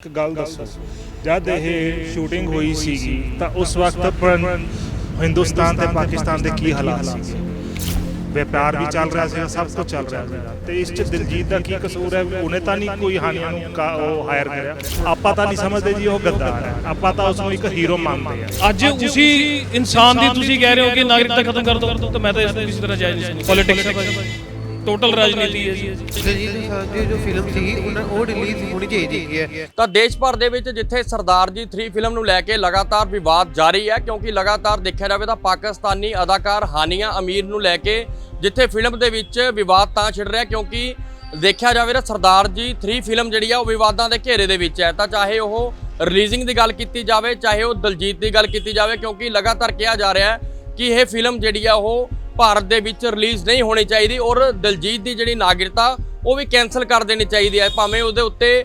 ਇੱਕ ਗੱਲ ਦੱਸੋ। ਜਦ ਇਹ ਸ਼ੂਟਿੰਗ ਹੋਈ ਸੀਗੀ ਤਾਂ ਉਸ ਵਕਤ ਹਿੰਦੁਸਤਾਨ ਤੇ ਪਾਕਿਸਤਾਨ ਦੇ ਕੀ ਹਾਲਾਤ ਸੀਗੇ? ਵਪਾਰ ਵੀ ਚੱਲ ਰਿਹਾ ਸੀਗਾ ਸਭ ਕੁਝ ਚੱਲ ਰਿਹਾ ਸੀਗਾ। ਤੇ ਇਸ ਚ ਦਿਲਜੀਤ ਦਾ ਕੀ ਕਸੂਰ ਹੈ? ਉਹਨੇ ਤਾਂ ਨਹੀਂ ਕੋਈ ਹਾਨੀਆਂ ਨੂੰ ਉਹ ਹਾਇਰ ਕਰਿਆ। ਆਪਾਂ ਤਾਂ ਨਹੀਂ ਸਮਝਦੇ ਜੀ ਉਹ ਗੱਦਾਰ ਹੈ। ਆਪਾਂ ਤਾਂ ਉਸ ਨੂੰ ਇੱਕ ਹੀਰੋ ਮੰਨਦੇ ਆ। ਅੱਜ ਉਸੇ ਇਨਸਾਨ ਦੀ ਤੁਸੀਂ ਕਹਿ ਰਹੇ ਹੋ ਕਿ ਨਾਗਰਿਕਤਾ ਖਤਮ ਕਰ ਦੋ ਤਾਂ ਮੈਂ ਤਾਂ ਇਸ ਨੂੰ ਕਿਸੇ ਤਰ੍ਹਾਂ ਜਾਇਜ਼ ਨਹੀਂ। ਪੋਲਿਟਿਕਸ ਹੈ ਭਾਈ। ਟੋਟਲ ਰਾਜਨੀਤੀ ਹੈ ਜੀ। ਦਲਜੀਤ ਦੀ ਜੋ ਫਿਲਮ ਸੀਗੀ ਉਹਨਾਂ ਉਹ ਰਿਲੀਜ਼ ਹੋਣੀ ਚਾਹੀਦੀ ਹੈ। ਤਾਂ ਦੇਸ਼ ਭਰ ਦੇ ਵਿੱਚ ਜਿੱਥੇ ਸਰਦਾਰ ਜੀ 3 ਫਿਲਮ ਨੂੰ ਲੈ ਕੇ ਲਗਾਤਾਰ ਵਿਵਾਦ ਜਾਰੀ ਹੈ ਕਿਉਂਕਿ ਲਗਾਤਾਰ ਦੇਖਿਆ ਜਾਵੇ ਤਾਂ ਪਾਕਿਸਤਾਨੀ ਅਦਾਕਾਰ ਹਾਨੀਆ ਅਮੀਰ ਨੂੰ ਲੈ ਕੇ ਜਿੱਥੇ ਫਿਲਮ ਦੇ ਵਿੱਚ ਵਿਵਾਦ ਤਾਂ ਛਿੜ ਰਿਹਾ ਕਿਉਂਕਿ ਦੇਖਿਆ ਜਾਵੇ ਤਾਂ ਸਰਦਾਰ ਜੀ 3 ਫਿਲਮ ਜਿਹੜੀ ਆ ਉਹ ਵਿਵਾਦਾਂ ਦੇ ਘੇਰੇ ਦੇ ਵਿੱਚ ਹੈ। ਤਾਂ ਚਾਹੇ ਉਹ ਰਿਲੀਜ਼ਿੰਗ ਦੀ ਗੱਲ ਕੀਤੀ ਜਾਵੇ ਚਾਹੇ ਉਹ ਦਲਜੀਤ ਦੀ ਗੱਲ ਕੀਤੀ ਜਾਵੇ ਕਿਉਂਕਿ ਲਗਾਤਾਰ ਕਿਹਾ ਜਾ ਰਿਹਾ ਹੈ ਕਿ ਇਹ ਫਿਲਮ ਜਿਹੜੀ ਆ ਉਹ ਭਾਰਤ ਦੇ ਵਿੱਚ ਰਿਲੀਜ਼ ਨਹੀਂ ਹੋਣੀ ਚਾਹੀਦੀ ਔਰ ਦਲਜੀਤ ਦੀ ਜਿਹੜੀ ਨਾਗਰਿਕਤਾ, ਉਹ ਵੀ ਕੈਨਸਲ ਕਰ ਦੇਣੀ ਚਾਹੀਦੀ ਹੈ। ਭਾਵੇਂ ਉਹਦੇ ਉੱਤੇ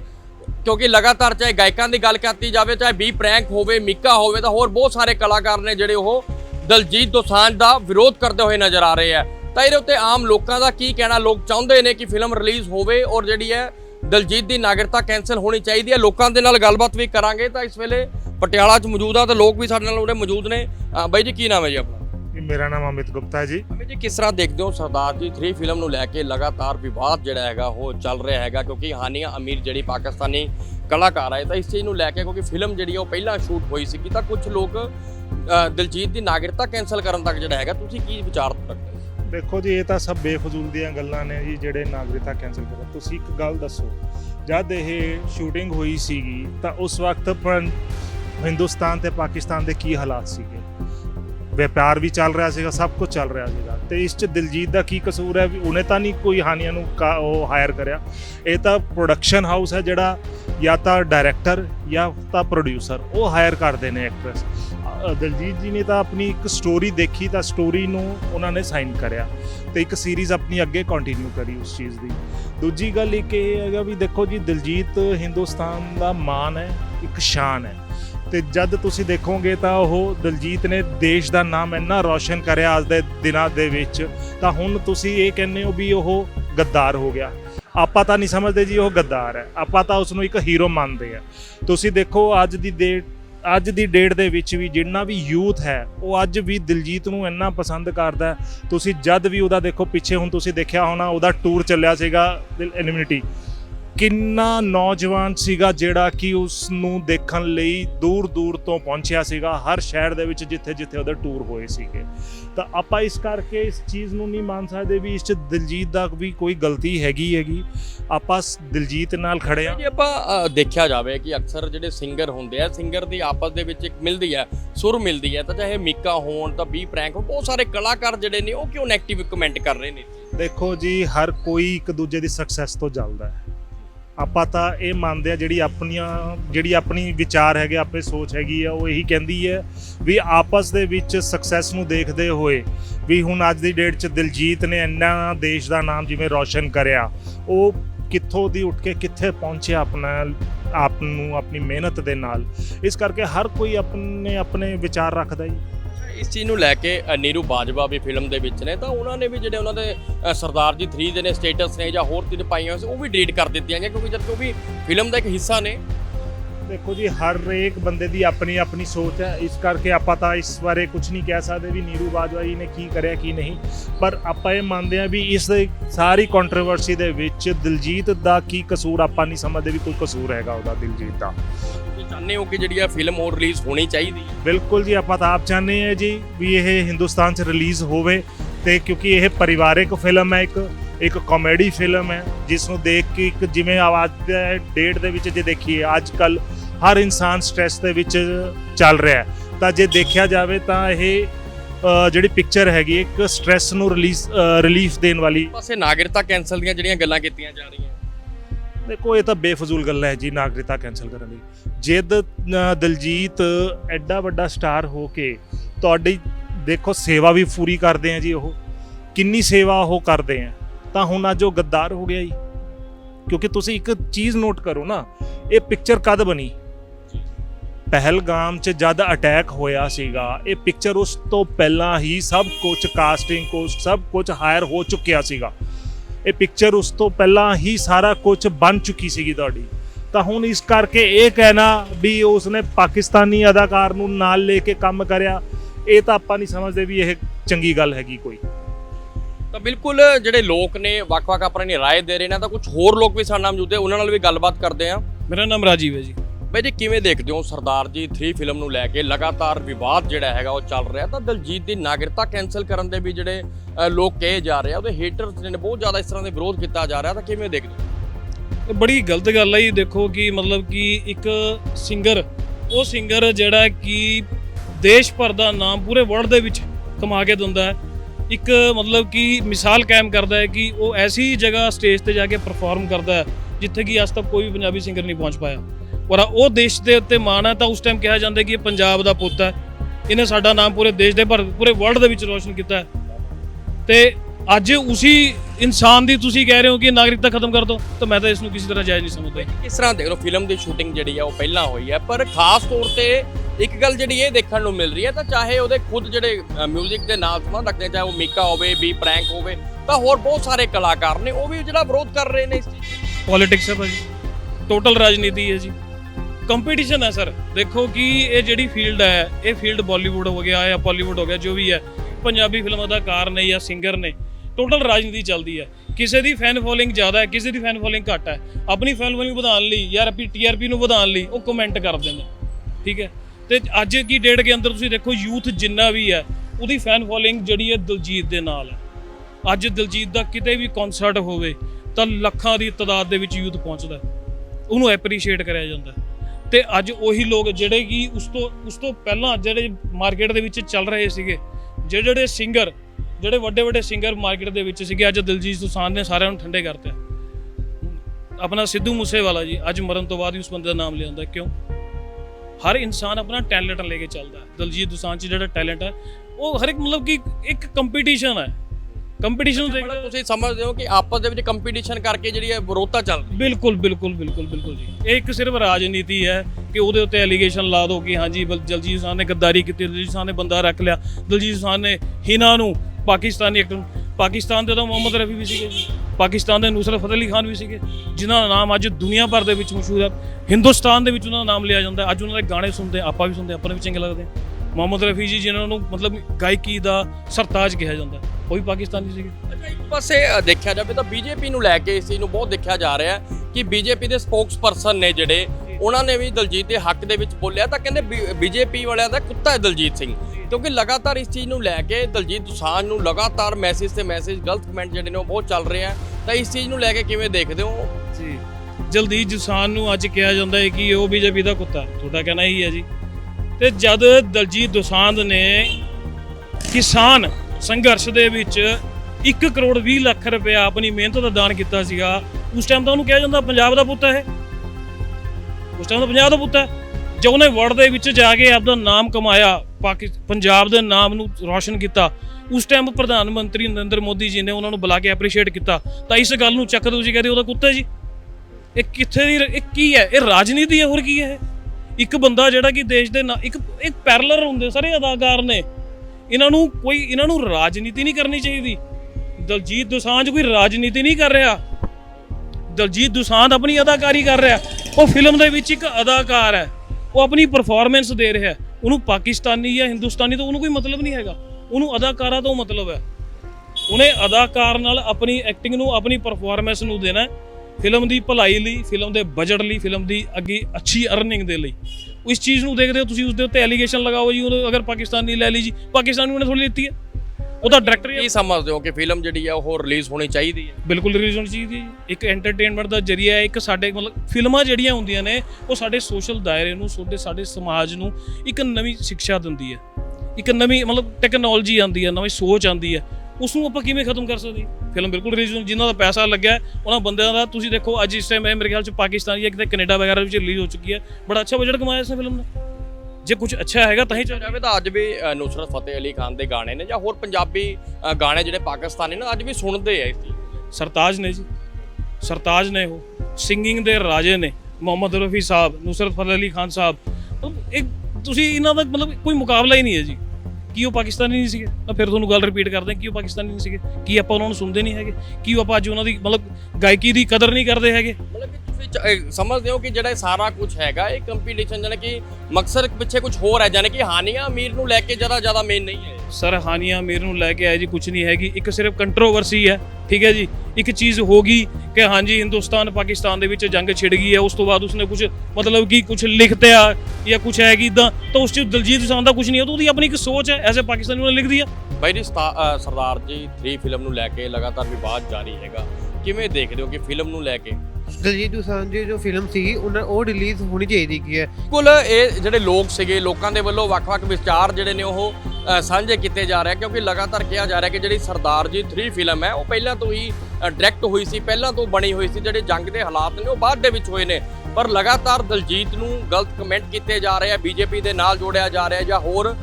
ਕਿਉਂਕਿ ਲਗਾਤਾਰ ਚਾਹੇ ਗਾਇਕਾਂ ਦੀ ਗੱਲ ਕਰਤੀ ਜਾਵੇ, ਚਾਹੇ ਬੀ ਪ੍ਰੈਂਕ ਹੋਵੇ, ਮਿੱਕਾ ਹੋਵੇ, ਤਾਂ ਹੋਰ ਬਹੁਤ ਸਾਰੇ ਕਲਾਕਾਰ ਨੇ ਜਿਹੜੇ ਉਹ ਦਲਜੀਤ ਦੋਸਾਂਝ ਦਾ ਵਿਰੋਧ ਕਰਦੇ ਹੋਏ ਨਜ਼ਰ ਆ ਰਹੇ ਆ ਤਾਂ ਇਹਦੇ ਉੱਤੇ ਆਮ ਲੋਕਾਂ ਦਾ ਕੀ ਕਹਿਣਾ? ਲੋਕ ਚਾਹੁੰਦੇ ਨੇ ਕਿ ਫਿਲਮ ਰਿਲੀਜ਼ ਹੋਵੇ ਔਰ ਜਿਹੜੀ ਹੈ ਦਲਜੀਤ ਦੀ ਨਾਗਰਿਕਤਾ ਕੈਨਸਲ ਹੋਣੀ ਚਾਹੀਦੀ ਹੈ। ਲੋਕਾਂ ਦੇ ਨਾਲ ਗੱਲਬਾਤ ਵੀ ਕਰਾਂਗੇ ਤਾਂ ਇਸ ਵੇਲੇ ਪਟਿਆਲਾ 'ਚ ਮੌਜੂਦ ਆ ਤਾਂ ਲੋਕ ਵੀ ਸਾਡੇ ਨਾਲ ਉਰੇ ਮੌਜੂਦ ਨੇ। ਬਾਈ ਜੀ, ਕੀ ਨਾਮ ਹੈ ਜੀ ਆਪਣਾ? ਮੇਰਾ ਨਾਮ ਅਮਿਤ ਗੁਪਤਾ ਜੀ। ਅਮਿਤ ਜੀ ਕਿਸ ਤਰ੍ਹਾਂ ਦੇਖਦੇ ਹੋ ਸਰਦਾਰ ਜੀ? 3 ਫਿਲਮ ਨੂੰ ਲੈ ਕੇ ਲਗਾਤਾਰ ਵਿਵਾਦ ਜਿਹੜਾ ਹੈਗਾ ਉਹ ਚੱਲ ਰਿਹਾ ਹੈਗਾ ਕਿਉਂਕਿ ਹਾਨੀਆ ਅਮੀਰ ਜਿਹੜੀ ਪਾਕਿਸਤਾਨੀ ਕਲਾਕਾਰ ਹੈ ਤਾਂ ਇਸ ਚੀਜ਼ ਨੂੰ ਲੈ ਕੇ ਕਿਉਂਕਿ ਫਿਲਮ ਜਿਹੜੀ ਉਹ ਪਹਿਲਾਂ ਸ਼ੂਟ ਹੋਈ ਸੀਗੀ ਤਾਂ ਕੁਝ ਲੋਕ ਦਿਲਜੀਤ ਦੀ ਨਾਗਰਿਕਤਾ ਕੈਨਸਲ ਕਰਨ ਤੱਕ ਜਿਹੜਾ ਹੈਗਾ ਤੁਸੀਂ ਕੀ ਵਿਚਾਰ ਰੱਖਦੇ ਹੋ? ਦੇਖੋ ਜੀ ਇਹ ਤਾਂ ਸਭ ਬੇਫਜ਼ੂਲ ਦੀਆਂ ਗੱਲਾਂ ਨੇ ਜੀ ਜਿਹੜੇ ਨਾਗਰਿਕਤਾ ਕੈਨਸਲ ਕਰ ਤੁਸੀਂ ਇੱਕ ਗੱਲ ਦੱਸੋ ਜਦ ਇਹ ਸ਼ੂਟਿੰਗ ਹੋਈ ਸੀਗੀ ਤਾਂ ਉਸ ਵਕਤ ਪਰ ਹਿੰਦੁਸਤਾਨ ਤੇ ਪਾਕਿਸਤਾਨ ਦੇ ਕੀ ਹਾਲਾਤ ਸੀਗੇ? ਵਪਾਰ ਵੀ ਚੱਲ ਰਿਹਾ ਸੀਗਾ, ਸਭ ਕੁਝ ਚੱਲ ਰਿਹਾ ਸੀਗਾ। ਤੇ ਇਸ ਚ ਦਿਲਜੀਤ ਦਾ ਕੀ ਕਸੂਰ ਹੈ ਵੀ ਉਹਨੇ ਤਾਂ ਨਹੀਂ ਕੋਈ ਹਾਨੀਆਂ ਨੂੰ ਕਾ- ਉਹ ਹਾਇਰ ਕਰਿਆ। ਇਹ ਤਾਂ ਪ੍ਰੋਡਕਸ਼ਨ ਹਾਊਸ ਹੈ ਜਿਹੜਾ ਜਾਂ ਤਾਂ ਡਾਇਰੈਕਟਰ ਜਾਂ ਤਾਂ ਪ੍ਰੋਡਿਊਸਰ ਉਹ ਹਾਇਰ ਕਰਦੇ ਨੇ ਐਕਟਰਸ ਦਿਲਜੀਤ ਜੀ ਨੇ ਤਾਂ ਆਪਣੀ ਇੱਕ ਸਟੋਰੀ ਦੇਖੀ, ਤਾਂ ਸਟੋਰੀ ਨੂੰ ਉਹਨਾਂ ਨੇ ਸਾਈਨ ਕਰਿਆ ਤੇ ਇੱਕ ਸੀਰੀਜ਼ ਆਪਣੀ ਅੱਗੇ ਕੰਟੀਨਿਊ ਕਰੀ ਉਸ ਚੀਜ਼ ਦੀ। ਦੂਜੀ ਗੱਲ ਇੱਕ ਇਹ ਹੈਗਾ ਵੀ ਦੇਖੋ ਜੀ, ਦਿਲਜੀਤ ਹਿੰਦੁਸਤਾਨ ਦਾ ਮਾਣ ਹੈ, ਇੱਕ ਸ਼ਾਨ ਹੈ। ਤੇ ਜਦ ਤੁਸੀਂ ਦੇਖੋਗੇ ਤਾਂ ਉਹ ਦਿਲਜੀਤ ਨੇ ਦੇਸ਼ ਦਾ ਨਾਮ ਇੰਨਾ ਰੌਸ਼ਨ ਕਰਿਆ ਅੱਜ ਦੇ ਦਿਨਾਂ ਦੇ ਵਿੱਚ, ਤਾਂ ਹੁਣ ਤੁਸੀਂ ਇਹ ਕਹਿੰਦੇ ਹੋ ਵੀ ਉਹ ਗੱਦਾਰ ਹੋ ਗਿਆ। ਆਪਾਂ ਤਾਂ ਨਹੀਂ ਸਮਝਦੇ ਜੀ ਉਹ ਗੱਦਾਰ ਹੈ। ਆਪਾਂ ਤਾਂ ਉਸ ਨੂੰ ਇੱਕ ਹੀਰੋ ਮੰਨਦੇ ਆ ਤੁਸੀਂ ਦੇਖੋ ਅੱਜ ਦੀ ਡੇਟ ਅੱਜ ਦੀ ਡੇਟ ਦੇ ਵਿੱਚ ਵੀ ਜਿੰਨਾ ਵੀ ਯੂਥ ਹੈ, ਉਹ ਅੱਜ ਵੀ ਦਿਲਜੀਤ ਨੂੰ ਇੰਨਾ ਪਸੰਦ ਕਰਦਾ ਤੁਸੀਂ ਜਦ ਵੀ ਉਹਦਾ ਦੇਖੋ, ਪਿੱਛੇ ਹੁਣ ਤੁਸੀਂ ਦੇਖਿਆ ਹੋਣਾ ਉਹਦਾ ਟੂਰ ਚੱਲਿਆ ਸੀਗਾ ਇਨਿਮਿਟੀ ਕਿੰਨਾ ਨੌਜਵਾਨ ਸੀਗਾ ਜਿਹੜਾ ਕਿ ਉਸ ਨੂੰ ਦੇਖਣ ਲਈ ਦੂਰ ਦੂਰ ਤੋਂ ਪਹੁੰਚਿਆ ਸੀਗਾ ਹਰ ਸ਼ਹਿਰ ਦੇ ਵਿੱਚ ਜਿੱਥੇ ਜਿੱਥੇ ਉਹਦੇ ਟੂਰ ਹੋਏ ਸੀਗੇ। ਤਾਂ ਆਪਾਂ ਇਸ ਕਰਕੇ ਇਸ ਚੀਜ਼ ਨੂੰ ਨਹੀਂ ਮੰਨ ਸਕਦੇ ਵੀ ਇਸ 'ਚ ਦਿਲਜੀਤ ਦਾ ਵੀ ਕੋਈ ਗਲਤੀ ਹੈਗੀ ਹੈਗੀ। ਆਪਾਂ ਦਿਲਜੀਤ ਨਾਲ ਖੜੇ ਆ ਜੇ ਆਪਾਂ ਦੇਖਿਆ ਜਾਵੇ ਕਿ ਅਕਸਰ ਜਿਹੜੇ ਸਿੰਗਰ ਹੁੰਦੇ ਆ ਸਿੰਗਰ ਦੀ ਆਪਸ ਦੇ ਵਿੱਚ ਇੱਕ ਮਿਲਦੀ ਹੈ ਸੁਰ ਮਿਲਦੀ ਹੈ ਤਾਂ ਚਾਹੇ ਮਿੱਕਾ ਹੋਣ ਤਾਂ ਬੀ ਪ੍ਰੈਂਕ ਹੋ ਬਹੁਤ ਸਾਰੇ ਕਲਾਕਾਰ ਜਿਹੜੇ ਨੇ ਉਹ ਕਿਉਂ ਨੈਗੇਟਿਵ ਕਮੈਂਟ ਕਰ ਰਹੇ ਨੇ? ਦੇਖੋ ਜੀ ਹਰ ਕੋਈ ਇੱਕ ਦੂਜੇ ਦੀ ਸਕਸੈਸ ਤੋਂ ਜਲਦਾ ਹੈ। ਆਪਾਂ ਤਾਂ ਇਹ ਮੰਨਦੇ ਆ ਜਿਹੜੀ ਆਪਣੀਆਂ, ਜਿਹੜੀ ਆਪਣੀ ਵਿਚਾਰ ਹੈਗੇ ਆਪੇ ਸੋਚ ਹੈਗੀ ਆ, ਉਹ ਇਹੀ ਕਹਿੰਦੀ ਹੈ ਵੀ ਆਪਸ ਦੇ ਵਿੱਚ ਸਕਸੈਸ ਨੂੰ ਦੇਖਦੇ ਹੋਏ ਵੀ ਹੁਣ ਅੱਜ ਦੀ ਡੇਟ 'ਚ ਦਿਲਜੀਤ ਨੇ ਇੰਨਾ ਦੇਸ਼ ਦਾ ਨਾਮ ਜਿਵੇਂ ਰੌਸ਼ਨ ਕਰਿਆ, ਉਹ ਕਿੱਥੋਂ ਦੀ ਉੱਠ ਕੇ ਕਿੱਥੇ ਪਹੁੰਚਿਆ ਆਪਣਾ, ਆਪ ਨੂੰ ਆਪਣੀ ਮਿਹਨਤ ਦੇ ਨਾਲ? ਇਸ ਕਰਕੇ ਹਰ ਕੋਈ ਆਪਣੇ ਆਪਣੇ ਵਿਚਾਰ ਰੱਖਦਾ ਜੀ। ਇਸ ਚੀਜ਼ ਨੂੰ ਲੈ ਕੇ ਅ, ਨੀਰੂ ਬਾਜਵਾ ਵੀ ਫਿਲਮ ਦੇ ਵਿੱਚ ਨੇ ਤਾਂ ਉਹਨਾਂ ਨੇ ਵੀ ਜਿਹੜੇ ਉਹਨਾਂ ਦੇ ਅ, ਸਰਦਾਰ ਜੀ 3 ਦੇ ਨੇ ਸਟੇਟਸ ਨੇ ਜਾਂ ਹੋਰ ਚੀਜ਼ ਪਾਈਆਂ ਹੋਈਆਂ ਸੀ ਉਹ ਵੀ ਡਿਲੀਟ ਕਰ ਦਿੱਤੀਆਂ ਗਈਆਂ ਕਿਉਂਕਿ ਜਦ ਕਿ ਉਹ ਵੀ ਫਿਲਮ ਦਾ ਇੱਕ ਹਿੱਸਾ ਨੇ। ਦੇਖੋ ਜੀ ਹਰ ਇੱਕ ਬੰਦੇ ਦੀ ਆਪਣੀ ਆਪਣੀ ਸੋਚ ਹੈ ਇਸ ਕਰਕੇ ਆਪਾਂ ਤਾਂ ਇਸ ਬਾਰੇ ਕੁਝ ਨਹੀਂ ਕਹਿ ਸਕਦੇ ਵੀ ਨੀਰੂ ਬਾਜਵਾ ਜੀ ਨੇ ਕੀ ਕਰਿਆ ਕੀ ਨਹੀਂ। ਪਰ ਆਪਾਂ ਇਹ ਮੰਨਦੇ ਹਾਂ ਵੀ ਇਸ ਸਾਰੀ ਕੰਟਰੋਵਰਸੀ ਦੇ ਵਿੱਚ ਦਿਲਜੀਤ ਦਾ ਕੀ ਕਸੂਰ ਆਪਾਂ ਨਹੀਂ ਸਮਝਦੇ ਵੀ ਕੋਈ ਕਸੂਰ ਹੈਗਾ ਉਹਦਾ ਦਿਲਜੀਤ ਦਾ। ਚਾਹੁੰਦੇ ਹੋ ਕਿ ਜਿਹੜੀ ਆ ਫਿਲਮ ਹੋਰ ਰਿਲੀਜ਼ ਹੋਣੀ ਚਾਹੀਦੀ ਬਿਲਕੁਲ ਜੀ ਆਪਾਂ ਤਾਂ ਆਪ ਚਾਹੁੰਦੇ ਹਾਂ ਜੀ ਵੀ ਇਹ ਹਿੰਦੁਸਤਾਨ 'ਚ ਰਿਲੀਜ਼ ਹੋਵੇ ਤੇ ਕਿਉਂਕਿ ਇਹ ਪਰਿਵਾਰਿਕ ਫਿਲਮ ਹੈ ਇੱਕ ਇੱਕ ਕਾਮੇਡੀ ਫਿਲਮ ਹੈ ਜਿਸ ਨੂੰ ਦੇਖ ਕੇ ਇੱਕ ਜਿਵੇਂ ਆਵਾਜ਼ ਦੇ ਡੇਟ ਦੇ ਵਿੱਚ ਜੇ ਦੇਖੀਏ ਅੱਜ ਕੱਲ ਹਰ ਇਨਸਾਨ ਸਟ੍ਰੈਸ ਦੇ ਵਿੱਚ ਚੱਲ ਰਿਹਾ ਹੈ। ਤਾਂ ਜੇ ਦੇਖਿਆ ਜਾਵੇ ਤਾਂ ਇਹ ਜਿਹੜੀ ਪਿਕਚਰ ਹੈਗੀ ਇੱਕ ਸਟ੍ਰੈਸ ਨੂੰ ਰਿਲੀਜ਼ ਰਿਲੀਫ ਦੇਣ ਵਾਲੀ ਪਾਸੇ ਨਾਗਰਿਕਤਾ ਕੈਨਸਲ ਦੀਆਂ ਜਿਹੜੀਆਂ ਗੱਲਾਂ ਕੀਤੀਆਂ ਜਾ ਰਹੀਆਂ। ਦੇਖੋ ਇਹ ਤਾਂ ਬੇਫਜ਼ੂਲ ਗੱਲ ਹੈ ਜੀ ਨਾਗਰਿਕਤਾ ਕੈਨਸਲ ਕਰਨ ਦੀ ਜਿੱਦ ਅ, ਦਿਲਜੀਤ ਐਡਾ ਵੱਡਾ ਸਟਾਰ ਹੋ ਕੇ ਤੁਹਾਡੀ ਦੇਖੋ ਸੇਵਾ ਵੀ ਪੂਰੀ ਕਰਦੇ ਆ ਜੀ ਉਹ। ਕਿੰਨੀ ਸੇਵਾ ਉਹ ਕਰਦੇ ਆ। ਤਾਂ ਹੁਣ ਅੱਜ ਉਹ ਗੱਦਾਰ ਹੋ ਗਿਆ ਜੀ। ਕਿਉਂਕਿ ਤੁਸੀਂ ਇੱਕ ਚੀਜ਼ ਨੋਟ ਕਰੋ ਨਾ ਇਹ ਪਿਕਚਰ ਕਦ ਬਣੀ? ਪਹਿਲਗਾਮ 'ਚ ਜਦ ਅਟੈਕ ਹੋਇਆ ਸੀਗਾ ਇਹ ਪਿਕਚਰ ਉਸ ਤੋਂ ਪਹਿਲਾਂ ਹੀ ਸਭ ਕੁਝ ਕਾਸਟਿੰਗ ਕੋਸਟ ਸਭ ਕੁਝ ਹਾਇਰ ਹੋ ਚੁੱਕਿਆ ਸੀਗਾ। ਇਹ ਪਿਕਚਰ ਉਸ ਤੋਂ ਪਹਿਲਾਂ ਹੀ ਸਾਰਾ ਕੁਝ ਬਣ ਚੁੱਕੀ ਸੀਗੀ ਤੁਹਾਡੀ। ਤਾਂ ਹੁਣ ਇਸ ਕਰਕੇ ਇਹ ਕਹਿਣਾ ਵੀ ਉਸਨੇ ਪਾਕਿਸਤਾਨੀ ਅਦਾਕਾਰ ਨੂੰ ਨਾਲ ਲੈ ਕੇ ਕੰਮ ਕਰਿਆ ਇਹ ਤਾਂ ਆਪਾਂ ਨਹੀਂ ਸਮਝਦੇ ਵੀ ਇਹ ਚੰਗੀ ਗੱਲ ਹੈਗੀ ਕੋਈ। ਤਾਂ ਬਿਲਕੁਲ ਜਿਹੜੇ ਲੋਕ ਨੇ ਵੱਖ-ਵੱਖ ਆਪਣੀ ਰਾਏ ਦੇ ਰਹੇ ਨੇ ਤਾਂ ਕੁਝ ਹੋਰ ਲੋਕ ਵੀ ਸਾਡੇ ਨਾਲ ਮੌਜੂਦ ਹੈ ਉਹਨਾਂ ਨਾਲ ਵੀ ਗੱਲਬਾਤ ਕਰਦੇ ਆ ਮੇਰਾ ਨਾਮ ਰਾਜੀਵ ਹੈ ਜੀ। ਬਾਈ ਜੀ, ਕਿਵੇਂ ਦੇਖਦੇ ਹੋ ਸਰਦਾਰ ਜੀ 3 ਫਿਲਮ ਨੂੰ ਲੈ ਕੇ? ਲਗਾਤਾਰ ਵਿਵਾਦ ਜਿਹੜਾ ਹੈਗਾ ਉਹ ਚੱਲ ਰਿਹਾ। ਤਾਂ ਦਲਜੀਤ ਦੀ ਨਾਗਰਿਕਤਾ ਕੈਨਸਲ ਕਰਨ ਦੇ ਵੀ ਜਿਹੜੇ ਲੋਕ ਕਹੇ ਜਾ ਰਹੇ ਆ, ਉਹਦੇ ਹੇਟਰਸ ਨੇ ਬਹੁਤ ਜ਼ਿਆਦਾ ਇਸ ਤਰ੍ਹਾਂ ਦੇ ਵਿਰੋਧ ਕੀਤਾ ਜਾ ਰਿਹਾ। ਤਾਂ ਕਿਵੇਂ ਦੇਖਦੇ ਹੋ? ਬੜੀ ਗਲਤ ਗੱਲ ਹੈ ਜੀ। ਦੇਖੋ ਕਿ ਮਤਲਬ ਕਿ ਇੱਕ ਸਿੰਗਰ ਉਹ ਸਿੰਗਰ ਜਿਹੜਾ ਕਿ ਦੇਸ਼ ਭਰ ਦਾ ਨਾਮ ਪੂਰੇ ਵਰਲਡ ਦੇ ਵਿੱਚ ਕਮਾ ਕੇ ਦਿੰਦਾ ਹੈ। ਇੱਕ ਮਤਲਬ ਕਿ ਮਿਸਾਲ ਕਾਇਮ ਕਰਦਾ ਹੈ ਕਿ ਉਹ ਐਸੀ ਜਗ੍ਹਾ ਸਟੇਜ ਤੇ ਜਾ ਕੇ ਪਰਫਾਰਮ ਕਰਦਾ ਹੈ, ਜਿੱਥੇ ਕਿ ਅੱਜ ਤੱਕ ਕੋਈ ਵੀ ਪੰਜਾਬੀ ਸਿੰਗਰ ਨਹੀਂ ਪਹੁੰਚ ਪਾਇਆ। ਔਰ ਉਹ ਦੇਸ਼ ਦੇ ਉੱਤੇ ਮਾਣ ਹੈ ਤਾਂ ਉਸ ਟਾਈਮ ਕਿਹਾ ਜਾਂਦਾ ਕਿ ਇਹ ਪੰਜਾਬ ਦਾ ਪੁੱਤ ਹੈ। ਇਹਨੇ ਸਾਡਾ ਨਾਮ ਪੂਰੇ ਦੇਸ਼ ਦੇ ਭਰ ਪੂਰੇ ਵਰਲਡ ਦੇ ਵਿੱਚ ਰੋਸ਼ਨ ਕੀਤਾ ਹੈ। ਤੇ ਅੱਜ ਉਸੇ ਇਨਸਾਨ ਦੀ ਤੁਸੀਂ ਕਹਿ ਰਹੇ ਹੋ ਕਿ ਨਾਗਰਿਕਤਾ ਖਤਮ ਕਰ ਦਿਓ ਤਾਂ ਮੈਂ ਤਾਂ ਇਸ ਨੂੰ ਕਿਸੇ ਤਰ੍ਹਾਂ ਜਾਇਜ਼ ਨਹੀਂ ਸਮਝਦਾ ਕਿਸ ਤਰ੍ਹਾਂ ਦੇਖ ਲਓ ਫਿਲਮ ਦੀ ਸ਼ੂਟਿੰਗ ਜਿਹੜੀ ਆ ਉਹ ਪਹਿਲਾਂ ਹੋਈ ਹੈ ਪਰ ਖਾਸ ਤੌਰ ਤੇ ਇੱਕ ਗੱਲ ਜਿਹੜੀ ਇਹ ਦੇਖਣ ਨੂੰ ਮਿਲ ਰਹੀ ਹੈ ਤਾਂ ਚਾਹੇ ਉਹਦੇ ਖੁਦ ਜਿਹੜੇ 뮤직 ਦੇ ਨਾਲ ਸੰਬੰਧ ਰੱਖਦੇ ਚਾਹੇ ਉਹ ਮੀਕਾ ਹੋਵੇ ਬੀ ਪ੍ਰੈਂਕ ਹੋਵੇ ਤਾਂ ਹੋਰ ਬਹੁਤ ਸਾਰੇ ਕਲਾਕਾਰ ਨੇ ਉਹ ਵੀ ਜਿਹੜਾ ਵਿਰੋਧ ਕਰ ਰਹੇ ਨੇ ਇਸ ਚੀਜ਼। ਪੋਲਿਟਿਕਸ ਹੈ ਭਾਜੀ। ਟੋਟਲ ਰਾਜਨੀਤੀ ਹੈ ਜੀ। ਕੰਪੀਟੀਸ਼ਨ ਹੈ ਸਰ ਦੇਖੋ ਕਿ ਇਹ ਜਿਹੜੀ ਫੀਲਡ ਹੈ, ਇਹ ਫੀਲਡ ਬਾਲੀਵੁੱਡ ਹੋ ਗਿਆ, ਜਾਂ ਬਾਲੀਵੁੱਡ ਹੋ ਗਿਆ, ਜੋ ਵੀ ਹੈ, ਪੰਜਾਬੀ ਫਿਲਮ ਅਦਾਕਾਰ ਨੇ ਜਾਂ ਸਿੰਗਰ ਨੇ ਟੋਟਲ ਰਾਜਨੀਤੀ ਚੱਲਦੀ ਹੈ। ਕਿਸੇ ਦੀ ਫੈਨ ਫੋਲੋਇੰਗ ਜ਼ਿਆਦਾ ਹੈ, ਕਿਸੇ ਦੀ ਫੈਨ ਫੋਲੋਇੰਗ ਘੱਟ ਹੈ। ਆਪਣੀ ਫੈਨ ਫੋਲੋਇੰਗ ਵਧਾਉਣ ਲਈ ਜਾਂ ਆਪਣੀ ਟੀਆਰਪੀ ਨੂੰ ਵਧਾਉਣ ਲਈ ਉਹ ਕਮੈਂਟ ਕਰਦੇ ਨੇ, ਠੀਕ ਹੈ? ਤੇ ਅੱਜ ਕੀ ਡੇਟ ਦੇ ਅੰਦਰ ਤੁਸੀਂ ਦੇਖੋ ਯੂਥ ਜਿੰਨਾ ਵੀ ਹੈ, ਉਹਦੀ ਫੈਨ ਫੋਲੋਇੰਗ ਜਿਹੜੀ ਹੈ ਦਿਲਜੀਤ ਦੇ ਨਾਲ ਹੈ। ਅੱਜ ਦਿਲਜੀਤ ਦਾ ਕਿਤੇ ਵੀ ਕਨਸਰਟ ਹੋਵੇ, ਤਾਂ ਲੱਖਾਂ ਦੀ ਤਾਦਾਦ ਦੇ ਵਿੱਚ ਯੂਥ ਪਹੁੰਚਦਾ ਉਹਨੂੰ ਐਪਰੀਸ਼ੀਏਟ ਕਰਿਆ ਜਾਂਦਾ ਤੇ ਅੱਜ ਉਹੀ ਲੋਕ ਜਿਹੜੇ ਕਿ ਉਸ ਤੋਂ ਉਸ ਤੋਂ ਪਹਿਲਾਂ ਜਿਹੜੇ ਮਾਰਕੀਟ ਦੇ ਵਿੱਚ ਚੱਲ ਰਹੇ ਸੀਗੇ, ਜਿਹੜੇ ਜਿਹੜੇ ਸਿੰਗਰ ਜਿਹੜੇ ਵੱਡੇ ਵੱਡੇ ਸਿੰਗਰ ਮਾਰਕੀਟ ਦੇ ਵਿੱਚ ਸੀਗੇ, ਅੱਜ ਦਿਲਜੀਤ ਦੋਸਾਂਝ ਨੇ ਸਾਰਿਆਂ ਨੂੰ ਠੰਡੇ ਕਰਤੇ। ਆਪਣਾ ਸਿੱਧੂ ਮੂਸੇਵਾਲਾ ਜੀ, ਅੱਜ ਮਰਨ ਤੋਂ ਬਾਅਦ ਹੀ ਉਸ ਬੰਦੇ ਦਾ ਨਾਮ ਲਿਆਂਦਾ ਕਿਉਂ? ਹਰ ਇਨਸਾਨ ਆਪਣਾ ਟੈਲੈਂਟ ਲੈ ਕੇ ਚੱਲਦਾ। ਹੈ ਦਿਲਜੀਤ ਦੋਸਾਂਝ 'ਚ ਜਿਹੜਾ ਟੈਲੈਂਟ ਹੈ, ਉਹ ਹਰ ਇੱਕ ਮਤਲਬ ਕਿ ਇੱਕ ਕੰਪੀਟੀਸ਼ਨ ਹੈ। ਕੰਪੀਟੀਸ਼ਨ ਦੇਖ। ਮਤਲਬ ਤੁਸੀਂ ਸਮਝਦੇ ਹੋ ਕਿ ਆਪਸ ਦੇ ਵਿੱਚ ਕੰਪੀਟੀਸ਼ਨ ਕਰਕੇ ਜਿਹੜੀ ਹੈ ਵਿਰੋਧਤਾ ਚੱਲ ਰਹੀ ਹੈ। ਬਿਲਕੁਲ ਬਿਲਕੁਲ ਬਿਲਕੁਲ ਬਿਲਕੁਲ ਜੀ। ਇਹ ਇੱਕ ਸਿਰਫ ਰਾਜਨੀਤੀ ਹੈ ਕਿ ਉਹਦੇ ਉੱਤੇ ਐਲੀਗੇਸ਼ਨ ਲਾ ਦੋ ਕਿ ਹਾਂਜੀ ਦਲਜੀਤ ਦੋਸਾਂਝ ਨੇ ਗੱਦਾਰੀ ਕੀਤੀ ਦਲਜੀਤ ਦੋਸਾਂਝ ਨੇ ਬੰਦਾ ਰੱਖ ਲਿਆ। ਦਲਜੀਤ ਦੋਸਾਂਝ ਨੇ ਹਿਨਾ ਨੂੰ ਪਾਕਿਸਤਾਨੀ ਐਕਟਰ ਨੂੰ ਪਾਕਿਸਤਾਨ ਦੇ ਤਾਂ ਮੁਹੰਮਦ ਰਫੀ ਵੀ ਸੀਗੇ ਜੀ। ਪਾਕਿਸਤਾਨ ਦੇ ਨੁਸਰਤ ਫਤਿਹ ਅਲੀ ਖਾਨ ਵੀ ਸੀਗੇ ਜਿਨ੍ਹਾਂ ਦਾ ਨਾਮ ਅੱਜ ਦੁਨੀਆ ਭਰ ਦੇ ਵਿੱਚ ਮਸ਼ਹੂਰ ਹੈ। ਹਿੰਦੁਸਤਾਨ ਦੇ ਵਿੱਚ ਉਹਨਾਂ ਦਾ ਨਾਮ ਲਿਆ ਜਾਂਦਾ। ਅੱਜ ਉਹਨਾਂ ਦੇ ਗਾਣੇ ਸੁਣਦੇ ਆਪਾਂ ਵੀ ਸੁਣਦੇ ਆਪਾਂ ਨੂੰ ਵੀ ਚੰਗੇ ਲੱਗਦੇ ਮੁਹੰਮਦ ਰਫੀ ਜੀ ਜਿਨ੍ਹਾਂ ਨੂੰ ਮਤਲਬ ਗਾਇਕੀ ਦਾ ਸਰਤਾਜ ਕਿਹਾ ਜਾਂਦਾ ਉਹ ਵੀ ਪਾਕਿਸਤਾਨੀ ਸੀਗੇ। ਅੱਛਾ ਇੱਕ ਪਾਸੇ ਦੇਖਿਆ ਜਾਵੇ ਤਾਂ ਬੀਜੇਪੀ ਨੂੰ ਲੈ ਕੇ ਇਸ ਚੀਜ਼ ਨੂੰ ਬਹੁਤ ਦੇਖਿਆ ਜਾ ਰਿਹਾ ਹੈ ਕਿ ਬੀਜੇਪੀ ਦੇ ਸਪੋਕਸਪਰਸਨ ਨੇ ਜਿਹੜੇ ਉਹਨਾਂ ਨੇ ਵੀ ਦਲਜੀਤ ਦੇ ਹੱਕ ਦੇ ਵਿੱਚ ਬੋਲਿਆ ਤਾਂ ਕਹਿੰਦੇ ਬੀਜੇਪੀ ਵਾਲਿਆਂ ਦਾ ਕੁੱਤਾ ਹੈ ਦਲਜੀਤ ਸਿੰਘ। ਕਿਉਂਕਿ ਲਗਾਤਾਰ ਇਸ ਚੀਜ਼ ਨੂੰ ਲੈ ਕੇ ਦਲਜੀਤ ਦੋਸਾਂਝ ਨੂੰ ਲਗਾਤਾਰ ਮੈਸੇਜ ਤੇ ਮੈਸੇਜ ਗਲਤ ਕਮੈਂਟ ਜਿਹੜੇ ਨੇ ਉਹ ਬਹੁਤ ਚੱਲ ਰਹੇ ਆ ਤਾਂ ਇਸ ਚੀਜ਼ ਨੂੰ ਲੈ ਕੇ ਕਿਵੇਂ ਦੇਖਦੇ ਹੋ? ਜੀ। ਜਲਦੀਪ ਜੁਸਾਨ ਨੂੰ ਅੱਜ ਕਿਹਾ ਜਾਂਦਾ ਹੈ ਕਿ ਉਹ ਬੀਜੇਪੀ ਦਾ ਕੁੱਤਾ। ਤੁਹਾਡਾ ਕਹਿਣਾ ਹੀ ਹੈ ਜੀ। ਤੇ ਜਦ ਦਲਜੀਤ ਦੋਸਾਂਝ ਨੇ ਕਿਸਾਨ ਸੰਘਰਸ਼ ਦੇ ਵਿੱਚ 1 ਕਰੋੜ 20 ਲੱਖ ਰੁਪਇਆ ਆਪਣੀ ਮਿਹਨਤ ਦਾ ਦਾਨ ਕੀਤਾ ਸੀਗਾ, ਉਸ ਟਾਈਮ ਤਾਂ ਉਹਨੂੰ ਕਿਹਾ ਜਾਂਦਾ ਪੰਜਾਬ ਦਾ ਪੁੱਤ ਹੈ ਉਸ ਟਾਈਮ ਤਾਂ ਪੰਜਾਬ ਦਾ ਪੁੱਤ ਹੈ। ਜੋ ਉਹਨੇ ਵਰਲਡ ਦੇ ਵਿੱਚ ਜਾ ਕੇ ਆਪਦਾ ਨਾਮ ਕਮਾਇਆ, ਪਾਕਿ, ਪੰਜਾਬ ਦੇ ਨਾਮ ਨੂੰ ਰੌਸ਼ਨ ਕੀਤਾ, ਉਸ ਟਾਈਮ ਪ੍ਰਧਾਨ ਮੰਤਰੀ ਨਰਿੰਦਰ ਮੋਦੀ ਜੀ ਨੇ ਉਹਨਾਂ ਨੂੰ ਬੁਲਾ ਕੇ ਐਪਰੀਸ਼ੀਏਟ ਕੀਤਾ, ਤਾਂ ਇਸ ਗੱਲ ਨੂੰ ਚੱਕ ਤੁਸੀਂ, ਕਹਿੰਦੇ ਉਹਦਾ ਕੁੱਤਾ ਜੀ। ਇਹ ਕਿੱਥੇ ਦੀ ਇਹ ਕੀ ਹੈ? ਇਹ ਰਾਜਨੀਤੀ ਹੈ, ਹੋਰ ਕੀ ਹੈ ਇਹ? ਇੱਕ ਬੰਦਾ ਜਿਹੜਾ ਕਿ ਦੇਸ਼ ਦੇ ਨਾਲ ਇੱਕ ਇੱਕ ਪੈਰਲਰ ਹੁੰਦੇ ਸਾਰੇ ਅਦਾਕਾਰ ਨੇ। ਇਹਨਾਂ ਨੂੰ ਕੋਈ ਇਹਨਾਂ ਨੂੰ ਰਾਜਨੀਤੀ ਨਹੀਂ ਕਰਨੀ ਚਾਹੀਦੀ। ਦਲਜੀਤ ਦੁਸਾਂਝ ਕੋਈ ਰਾਜਨੀਤੀ ਨਹੀਂ ਕਰ ਰਿਹਾ। ਦਲਜੀਤ ਦੁਸਾਂਝ ਆਪਣੀ ਅਦਾਕਾਰੀ ਕਰ ਰਿਹਾ। ਉਹ ਫਿਲਮ ਦੇ ਵਿੱਚ ਇੱਕ ਅਦਾਕਾਰ ਹੈ। ਉਹ ਆਪਣੀ ਪਰਫਾਰਮੈਂਸ ਦੇ ਰਿਹਾ ਉਹਨੂੰ ਪਾਕਿਸਤਾਨੀ ਜਾਂ ਹਿੰਦੁਸਤਾਨੀ ਤੋਂ ਉਹਨੂੰ ਕੋਈ ਮਤਲਬ ਨਹੀਂ ਹੈਗਾ। ਉਹਨੂੰ ਅਦਾਕਾਰਾ ਤੋਂ ਮਤਲਬ ਹੈ। ਉਹਨੇ ਅਦਾਕਾਰ ਨਾਲ ਆਪਣੀ ਐਕਟਿੰਗ ਨੂੰ, ਆਪਣੀ ਪਰਫਾਰਮੈਂਸ ਨੂੰ ਦੇਣਾ ਫਿਲਮ ਦੀ ਭਲਾਈ ਲਈ ਫਿਲਮ ਦੇ ਬਜਟ ਲਈ ਫਿਲਮ ਦੀ ਅੱਗੇ ਅੱਛੀ ਅਰਨਿੰਗ ਦੇ ਲਈ। ਇਸ ਚੀਜ਼ ਨੂੰ ਦੇਖਦੇ ਹੋ ਤੁਸੀਂ ਉਸ ਦੇ ਉੱਤੇ ਐਲੀਗੇਸ਼ਨ ਲਗਾਓ ਜੀ ਉਹਨੂੰ ਅਗਰ ਪਾਕਿਸਤਾਨੀ ਲੈ ਲਈ ਜੀ। ਪਾਕਿਸਤਾਨੀ ਉਹਨੇ ਥੋੜੀ ਲਿੱਤੀ ਹੈ। ਉਹਦਾ ਡਾਇਰੈਕਟਰ ਕੀ ਸਮਝਦੇ ਹੋ ਕਿ ਫਿਲਮ ਜਿਹੜੀ ਹੈ ਉਹ ਰਿਲੀਜ਼ ਹੋਣੀ ਚਾਹੀਦੀ ਹੈ? ਬਿਲਕੁਲ ਰਿਲੀਜ਼ ਹੋਣੀ ਚਾਹੀਦੀ ਹੈ। ਇੱਕ ਐਂਟਰਟੇਨਮੈਂਟ ਦਾ ਜਰੀਆ ਹੈ ਇੱਕ ਸਾਡੇ ਮਤਲਬ ਫਿਲਮਾਂ ਜਿਹੜੀਆਂ ਹੁੰਦੀਆਂ ਨੇ ਉਹ ਸਾਡੇ ਸੋਸ਼ਲ ਦਾਇਰੇ ਨੂੰ ਸਾਡੇ ਸਾਡੇ ਸਮਾਜ ਨੂੰ ਇੱਕ ਨਵੀਂ ਸਿੱਖਿਆ ਦਿੰਦੀ ਹੈ। ਇੱਕ ਨਵੀਂ ਮਤਲਬ ਟੈਕਨੋਲੋਜੀ ਆਉਂਦੀ ਹੈ ਨਵੀਂ ਸੋਚ ਆਉਂਦੀ ਹੈ। ਉਸ ਨੂੰ ਆਪਾਂ ਕਿਵੇਂ ਖਤਮ ਕਰ ਸਕਦੇ? ਫਿਲਮ ਬਿਲਕੁਲ ਰਿਲੀਜ਼ ਹੋਣੀ ਜਿਨ੍ਹਾਂ ਦਾ ਪੈਸਾ ਲੱਗਿਆ ਉਹਨਾਂ ਬੰਦਿਆਂ ਦਾ ਤੁਸੀਂ ਦੇਖੋ ਅੱਜ ਇਸ ਟਾਈਮ ਮੇਰੇ ਖਿਆਲ ਚ ਪਾਕਿਸਤਾਨ ਜਾਂ ਕਿਤੇ ਕੈਨੇਡਾ ਵਗੈਰਾ ਵਿੱਚ ਰਿਲੀਜ਼ ਹੋ ਚੁੱਕੀ ਹੈ। ਬੜਾ ਅੱਛਾ ਬਜਟ ਕਮਾਇਆ ਇਸ ਫਿਲਮ ਨੇ। ਜੇ ਕੁਝ ਅੱਛਾ ਹੈਗਾ ਤਾਂ ਹੀ ਚੱਲ ਜਾਵੇ ਤਾਂ ਅੱਜ ਵੀ ਨੁਸਰਤ ਫਤਿਹ ਅਲੀ ਖਾਨ ਦੇ ਗਾਣੇ ਨੇ ਜਾਂ ਹੋਰ ਪੰਜਾਬੀ ਗਾਣੇ ਜਿਹੜੇ ਪਾਕਿਸਤਾਨੀ ਨੇ ਅੱਜ ਵੀ ਸੁਣਦੇ ਆ ਇਸ ਚੀਜ਼ ਸਰਤਾਜ ਨੇ ਜੀ। ਸਰਤਾਜ ਨੇ ਉਹ। ਸਿੰਗਿੰਗ ਦੇ ਰਾਜੇ ਨੇ ਮੁਹੰਮਦ ਰਫੀ ਸਾਹਿਬ ਨੁਸਰਤ ਫਤਿਹ ਅਲੀ ਖਾਨ ਸਾਹਿਬ। ਇੱਕ ਤੁਸੀਂ ਇਹਨਾਂ ਦਾ ਮਤਲਬ ਕੋਈ ਮੁਕਾਬਲਾ ਹੀ ਨਹੀਂ ਹੈ ਜੀ। ਕੀ ਉਹ ਪਾਕਿਸਤਾਨੀ ਨਹੀਂ ਸੀਗੇ? ਮੈਂ ਫਿਰ ਤੁਹਾਨੂੰ ਗੱਲ ਰਿਪੀਟ ਕਰਦਾ ਕਿ ਉਹ ਪਾਕਿਸਤਾਨੀ ਨਹੀਂ ਸੀਗੇ? ਕੀ ਆਪਾਂ ਉਹਨਾਂ ਨੂੰ ਸੁਣਦੇ ਨਹੀਂ ਹੈਗੇ? ਕੀ ਉਹ ਆਪਾਂ ਅੱਜ ਉਹਨਾਂ ਦੀ ਮਤਲਬ ਗਾਇਕੀ ਦੀ ਕਦਰ ਨਹੀਂ ਕਰਦੇ ਹੈਗੇ? ਮਤਲਬ ਕਿ ਤੁਸੀਂ ਸਮਝਦੇ ਹੋ ਕਿ ਜਿਹੜਾ ਇਹ ਸਾਰਾ ਕੁਝ ਹੈਗਾ, ਇਹ ਕੰਪੀਟੀਸ਼ਨ ਜਾਨੀ ਕਿ ਮਕਸਦ ਪਿੱਛੇ ਕੁਝ ਹੋਰ ਹੈ ਜਾਨੀ ਕਿ ਹਾਨੀਆਂ ਅਮੀਰ ਨੂੰ ਲੈ ਕੇ ਜ਼ਿਆਦਾ ਜ਼ਿਆਦਾ ਮੇਨ ਨਹੀਂ ਹੈ। ਸਰ ਹਾਨੀਆਂ ਮੇਰੇ ਨੂੰ ਲੈ ਕੇ ਆਏ ਜੀ ਕੁਝ ਨਹੀਂ ਹੈਗੀ। ਇੱਕ ਸਿਰਫ ਕੰਟਰੋਵਰਸੀ ਹੈ ਠੀਕ ਹੈ ਜੀ? ਇੱਕ ਚੀਜ਼ ਹੋ ਗਈ ਕਿ ਹਾਂਜੀ ਹਿੰਦੁਸਤਾਨ ਪਾਕਿਸਤਾਨ ਦੇ ਵਿੱਚ ਜੰਗ ਛਿੜ ਗਈ ਹੈ ਉਸ ਤੋਂ ਬਾਅਦ ਉਸਨੇ ਕੁਝ ਮਤਲਬ ਕਿ ਕੁਝ ਲਿਖਤਿਆ ਜਾਂ ਕੁਝ ਹੈ ਕਿ ਇਦਾਂ ਤਾਂ ਉਸ ਚ ਦਲਜੀਤ ਦੋਸਾਂਝ ਦਾ ਕੁਝ ਨਹੀਂ ਹੈ ਤਾਂ ਉਹਦੀ ਆਪਣੀ ਇੱਕ ਸੋਚ ਹੈ ਐਸੇ ਪਾਕਿਸਤਾਨੀ ਉਹਨੇ ਲਿਖ ਦਿਆ ਬਾਈ ਜੀ ਸਰਦਾਰ ਜੀ 3 ਫਿਲਮ ਨੂੰ ਲੈ ਕੇ ਲਗਾਤਾਰ ਵਿਵਾਦ ਜਾਰੀ ਹੈਗਾ। ਕਿਵੇਂ ਦੇਖਦੇ ਹੋ ਕਿ ਫਿਲਮ ਨੂੰ ਲੈ ਕੇ? ਦਲਜੀਤ ਦੋਸਾਂਝ ਦੀ ਜੋ ਫਿਲਮ ਸੀਗੀ ਉਹਨਾਂ ਉਹ ਰਿਲੀਜ਼ ਹੋਣੀ ਚਾਹੀਦੀ ਕੀ ਹੈ? ਬਿਲਕੁਲ ਇਹ ਜਿਹੜੇ ਲੋਕ ਸੀਗੇ ਲੋਕਾਂ ਦੇ ਵੱਲੋਂ ਵੱਖ-ਵੱਖ ਵਿਚਾਰ ਜਿਹੜੇ ਨੇ ਉਹ ਸਾਂਝੇ ਕੀਤੇ ਜਾ ਰਹੇ ਕਿਉਂਕਿ ਲਗਾਤਾਰ ਕਿਹਾ ਜਾ ਰਿਹਾ ਕਿ ਜਿਹੜੀ ਸਰਦਾਰ ਜੀ 3 ਫਿਲਮ ਹੈ, ਉਹ ਪਹਿਲਾਂ ਤੋਂ ਹੀ ਡਾਇਰੈਕਟ ਹੋਈ ਸੀ, ਪਹਿਲਾਂ ਤੋਂ ਬਣੀ ਹੋਈ ਸੀ, ਜਿਹੜੇ ਜੰਗ ਦੇ ਹਾਲਾਤ ਨੇ, ਉਹ ਬਾਅਦ ਦੇ ਵਿੱਚ ਹੋਏ ਨੇ। ਪਰ ਲਗਾਤਾਰ ਦਲਜੀਤ ਨੂੰ ਗਲਤ ਕਮੈਂਟ ਕੀਤੇ ਜਾ ਰਹੇ ਆ, ਬੀਜੇਪੀ ਦੇ ਨਾਲ ਜੋੜਿਆ ਜਾ ਰਿਹਾ ਜਾਂ ਹੋਰ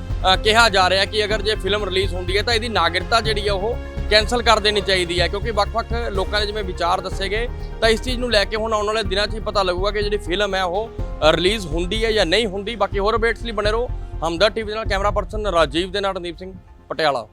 ਕਿਹਾ ਜਾ ਰਿਹਾ ਕਿ ਅਗਰ ਜੇ ਫਿਲਮ ਰਿਲੀਜ਼ ਹੁੰਦੀ ਹੈ, ਤਾਂ ਇਹਦੀ ਨਾਗਰਿਕਤਾ ਜਿਹੜੀ ਹੈ ਉਹ ਕੈਨਸਲ ਕਰ ਦੇਣੀ ਚਾਹੀਦੀ ਹੈ ਕਿਉਂਕਿ ਵੱਖ-ਵੱਖ ਲੋਕਾਂ ਦੇ ਜਿਵੇਂ ਵਿਚਾਰ ਦੱਸੇ ਗਏ, ਤਾਂ ਇਸ ਚੀਜ਼ ਨੂੰ ਲੈ ਕੇ ਹੁਣ ਆਉਣ ਵਾਲੇ ਦਿਨਾਂ 'ਚ ਹੀ ਪਤਾ ਲੱਗੂਗਾ ਕਿ ਜਿਹੜੀ ਫਿਲਮ ਹੈ, ਉਹ ਰਿਲੀਜ਼ ਹੁੰਦੀ ਹੈ ਜਾਂ ਨਹੀਂ ਹੁੰਦੀ। ਬਾਕੀ ਹੋਰ ਅਪਡੇਟਸ ਲਈ ਬਣੇ ਰਹੋ। ਹਮਦਰ ਟੀਵੀ ਦੇ ਨਾਲ ਕੈਮਰਾ ਪਰਸਨ ਰਾਜੀਵ ਦੇ ਨਾਲ ਰਣਦੀਪ ਸਿੰਘ ਪਟਿਆਲਾ।